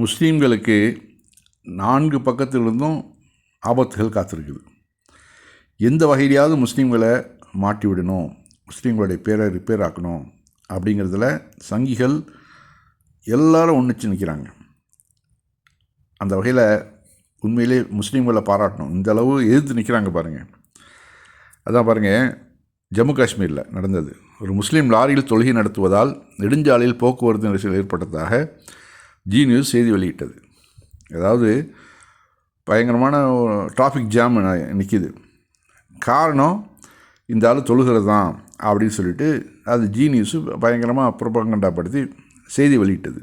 முஸ்லீம்களுக்கு நான்கு பக்கத்திலிருந்தும் ஆபத்துகள் காத்திருக்குது. எந்த வகையிலையாவது முஸ்லீம்களை மாட்டி விடணும் முஸ்லீம்களுடைய பேரை ரிப்பேர் ஆக்கணும் அப்படிங்கிறதுல சங்கிகள் எல்லாரும் ஒன்றுச்சு நிற்கிறாங்க அந்த வகையில் உண்மையிலே முஸ்லீம்களை பாராட்டணும். இந்த அளவு எதிர்த்து நிற்கிறாங்க பாருங்கள் அதான் பாருங்கள் ஜம்மு காஷ்மீரில் நடந்தது. ஒரு முஸ்லீம் லாரியில் தொழுகை நடத்துவதால் நெடுஞ்சாலையில் போக்குவரத்து நெரிசல் ஏற்பட்டதாக ஜி நியூஸ் செய்தி வெளியிட்டது. அதாவது பயங்கரமான டிராஃபிக் ஜாம் நிற்கிது காரணம் இந்த ஆள் தொழுகிறது தான் அப்படின்னு சொல்லிட்டு அது ஜி நியூஸு பயங்கரமாக புறப்பங்கண்டாப்படுத்தி செய்தி வெளியிட்டது.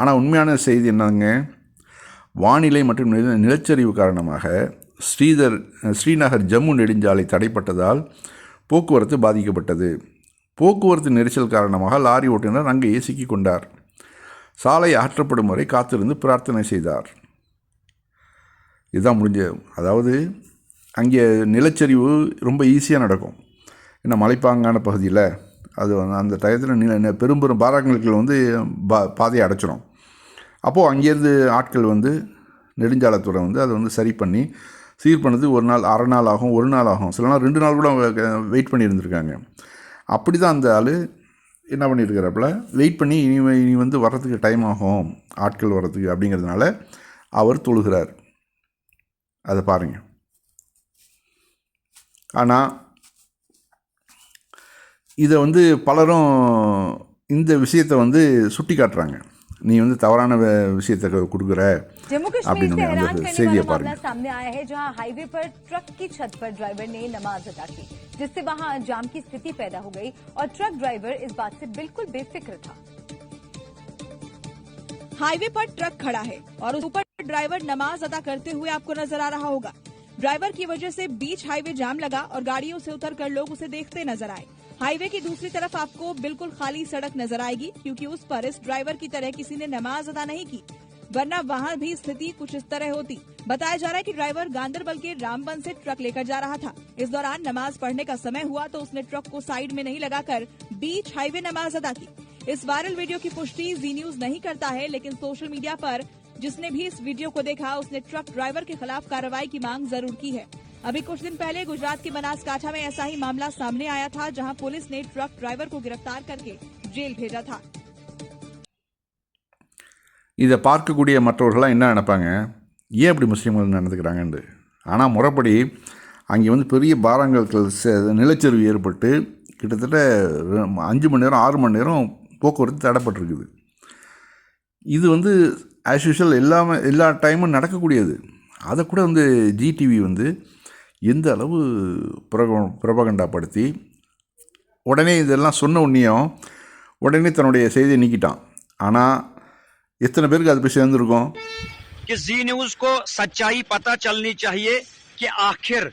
ஆனால் உண்மையான செய்தி என்னங்க வானிலை மற்றும் நிலச்சரிவு காரணமாக ஸ்ரீதர் ஸ்ரீநகர் ஜம்மு நெடுஞ்சாலை தடைப்பட்டதால் போக்குவரத்து பாதிக்கப்பட்டது. போக்குவரத்து நெரிசல் காரணமாக லாரி ஓட்டுநர் அங்கேயே சிக்கிக்கொண்டார் கொண்டார். சாலை அகற்றப்படும் வரை காத்திருந்து பிரார்த்தனை செய்தார். இதுதான் முடிஞ்ச அதாவது அங்கே நிலச்சரிவு ரொம்ப ஈஸியாக நடக்கும். ஏன்னா மலைப்பாங்கான பகுதியில் அது வந்து அந்த டயத்தில் நில பெரும்பெரும் பெரும் வந்து பா பாதையை அடைச்சிரும். அப்போது அங்கேருந்து ஆட்கள் வந்து நெடுஞ்சாலத்துறை வந்து அதை வந்து சரி பண்ணி சீர் பண்ணது ஒரு நாள் அரை நாள் ஆகும் ஒரு நாள் ஆகும். சில நாள் ரெண்டு நாள் கூட வெயிட் பண்ணியிருந்திருக்காங்க. அப்படி தான் அந்த ஆள் என்ன பண்ணியிருக்கிறாப்புல வெயிட் பண்ணி இனி இனி வந்து வர்றதுக்கு டைம் ஆகும். ஆட்கள் வர்றதுக்கு அப்படிங்கிறதுனால அவர் தொழுகிறார். அதை பாருங்கள் ஆனால் இதை வந்து பலரும் இந்த விஷயத்தை வந்து சுட்டி காட்டுறாங்க நீ வந்து தவறான வே- விஷயத்தை க- கொடுக்குற जम्मू कश्मीर आपने से नया हैरान अंदर करने से दिया वाला मामला पार्क। सामने आया है जहां हाईवे पर ट्रक की छत पर ड्राइवर ने नमाज अदा की जिससे वहां जाम की स्थिति पैदा हो गई और ट्रक ड्राइवर इस बात से बिल्कुल बेफिक्र था हाईवे पर ट्रक खड़ा है और उस ऊपर ड्राइवर नमाज अदा करते हुए आपको नजर आ रहा होगा ड्राइवर की वजह से बीच हाईवे जाम लगा और गाड़ियों से उतरकर लोग उसे देखते नजर आए हाईवे की दूसरी तरफ़ आपको बिल्कुल खाली सड़क नज़र आएगी, क्योंकि उस पर इस ड्राइवर की तरह किसी ने नमाज़ अदा नहीं की, वरना वहाँ भी स्थिति कुछ इस तरह होती। बताया जा रहा है कि ड्राइवर गांधरबल के रामबन से ट्रक लेकर जा रहा था। इस दौरान नमाज़ पढ़ने का समय हुआ तो उसने ट्रक को साइड में नहीं लगाकर बीच हाईवे नमाज़ अदा की। इस वायरल वीडियो की पुष्टि जी न्यूज़ नहीं करता है, लेकिन सोशल मीडिया पर जिसने भी इस वीडियो को देखा, उसने ट्रक ड्राइवर के खिलाफ कार्रवाई की मांग ज़रूर की है। अभी कुछ दिन पहले गुजरात के बनासकांठा में ऐसा ही मामला सामने आया था जहां पुलिस ने ट्रक ड्राइवर को गिरफ्तार करके जेल भेजा था இதை பார்க்கக்கூடிய மற்றவர்கள்லாம் என்ன நினைப்பாங்க ஏன் இப்படி முஸ்லீம்கள் நடந்துக்கிறாங்கன்னு ஆனால் முறைப்படி அங்கே வந்து பெரிய பாறாங்கற்கள் ச- நிலச்சரிவு ஏற்பட்டு கிட்டத்தட்ட ரெ- அஞ்சு மணி நேரம் ஆறு மணி நேரம் போக்குவரத்து தடைப்பட்டிருக்குது இது வந்து ஆஸ் யூஷுவல் எல்லாமே எல்லா டைமும் நடக்கக்கூடியது அதை கூட வந்து ஜிடிவி வந்து எந்த அளவு பிரப பிரபகண்டாப்படுத்தி உடனே இதெல்லாம் சொன்ன உடனேயும் உடனே தன்னுடைய செய்தியை நீக்கிட்டான் ஆனால் எத்தனை பேருக்கு அது போய் சேர்ந்துருக்கும் कि जी न्यूज को सच्चाई पता चलनी चाहिए कि आखिर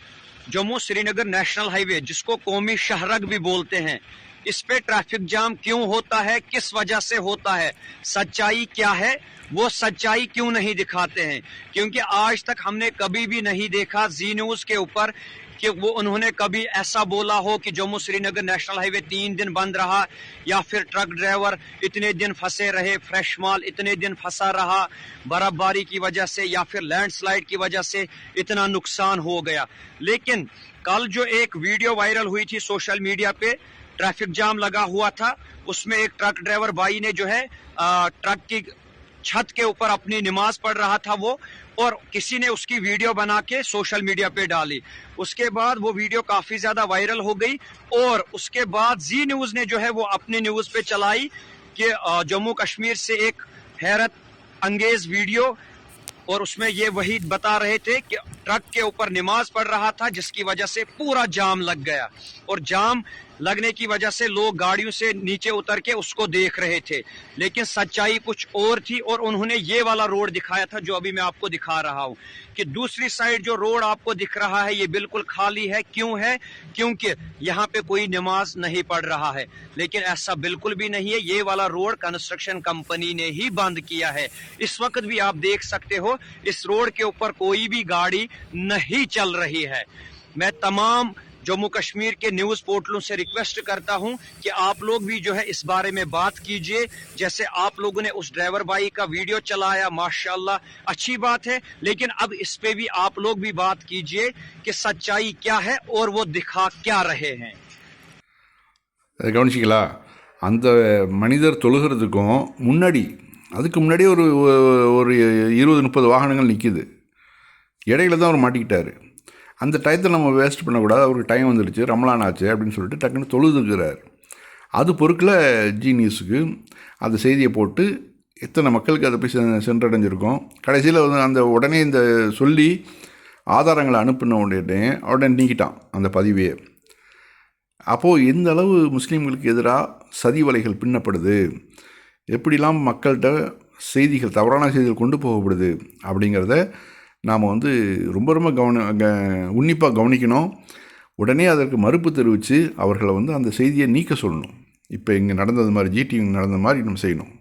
जम्मू श्रीनगर नेशनल हाईवे जिसको कौमी शहरक भी बोलते हैं इस पे ट्रैफ़िक जाम क्यों होता है? किस वजह से होता है? सच्चाई क्या है? वो सच्चाई क्यों नहीं दिखाते हैं? क्योंकि आज तक हमने कभी भी नहीं देखा जी न्यूज़ के ऊपर कि वो उन्होंने कभी ऐसा बोला हो कि जम्मू श्रीनगर नेशनल हाईवे तीन दिन बंद रहा या फिर ट्रक ड्राइवर इतने दिन फंसे रहे, फ्रेश माल इतने दिन फंसा रहा, बर्फबारी की वजह से या फिर लैंडस्लाइड की वजह से इतना नुकसान हो गया। लेकिन कल जो एक वीडियो वायरल हुई थी सोशल मीडिया पे ट्रैफ़िक जाम लगा हुआ था। उसमें एक ट्रक ड्राइवर भाई ने जो है ट्रक की छत के ऊपर अपनी नमाज़ पढ़ रहा था वो, और किसी ने उसकी वीडियो बना के सोशल मीडिया पे डाली। उसके बाद वो वीडियो काफ़ी ज़्यादा वायरल हो गई, और उसके बाद जी न्यूज़ ने जो है वो अपनी न्यूज़ पे चलाई कि जम्मू कश्मीर से एक हैरत अंगेज वीडियो, और उसमें ये वही बता रहे थे कि ट्रक के ऊपर नमाज़ पढ़ रहा था, जिसकी वजह से पूरा जाम लग गया। और जाम लगने की वजह से लोग गाड़ियों से नीचे उतर के उसको देख रहे थे। लेकिन सच्चाई कुछ और थी और उन्होंने ये वाला रोड दिखाया था जो अभी मैं आपको दिखा रहा हूँ कि दूसरी साइड जो रोड आपको दिख रहा है, ये बिल्कुल खाली है। क्यों है? क्योंकि यहाँ पे कोई नमाज़ नहीं पढ़ रहा है। लेकिन ऐसा बिल्कुल भी नहीं है। ये वाला रोड कंस्ट्रक्शन कंपनी ने ही बंद किया है। इस वक्त भी आप देख सकते हो, इस रोड के ऊपर कोई भी गाड़ी नहीं चल रही है। मैं तमाम जम्मू कश्मीर के न्यूज पोर्टलों से रिक्वेस्ट करता हूं कि आप लोग भी जो है इस बारे में बात कीजिए जैसे आप लोगों ने उस ड्राइवर भाई का वीडियो चलाया माशाल्लाह अच्छी बात है लेकिन अब इस पे भी आप लोग भी बात कीजिए कि सच्चाई क्या है और वो दिखा क्या रहे हैं அதை கவனிச்சிங்களா அந்த மனிதர் தொழுகிறதுக்கும் முன்னாடி அதுக்கு முன்னாடி ஒரு ஒரு இருபது முப்பது வாகனங்கள் நிற்கிது இடையில தான் அவர் மாட்டிக்கிட்டார் அந்த டயத்தை நம்ம வேஸ்ட் பண்ணக்கூடாது. அவருக்கு டைம் வந்துடுச்சு. ரமலான் ஆச்சு அப்படின்னு சொல்லிட்டு டக்குன்னு தொழுதுக்கிறார் அது பொருட்களை ஜி நியூஸுக்கு அந்த செய்தியை போட்டு எத்தனை மக்களுக்கு அதை போய் சென்றடைஞ்சிருக்கோம். கடைசியில் வந்து அந்த உடனே இந்த சொல்லி ஆதாரங்களை அனுப்பின உடனே உடனே நீக்கிட்டான் அந்த பதிவையே அப்போது எந்த அளவு முஸ்லீம்களுக்கு எதிராக சதி வலைகள் பின்னப்படுது? எப்படிலாம் மக்கள்கிட்ட செய்திகள் தவறான செய்திகள் கொண்டு போகப்படுது? அப்படிங்கிறத நாம் வந்து ரொம்ப ரொம்ப கவன க உன்னிப்பாக கவனிக்கணும். உடனே அதற்கு மறுப்பு தெரிவித்து அவர்களை வந்து அந்த செய்தியை நீக்க சொல்லணும். இப்போ இங்கே நடந்தது மாதிரி ஜிடி நடந்த மாதிரி நம்ம செய்யணும்.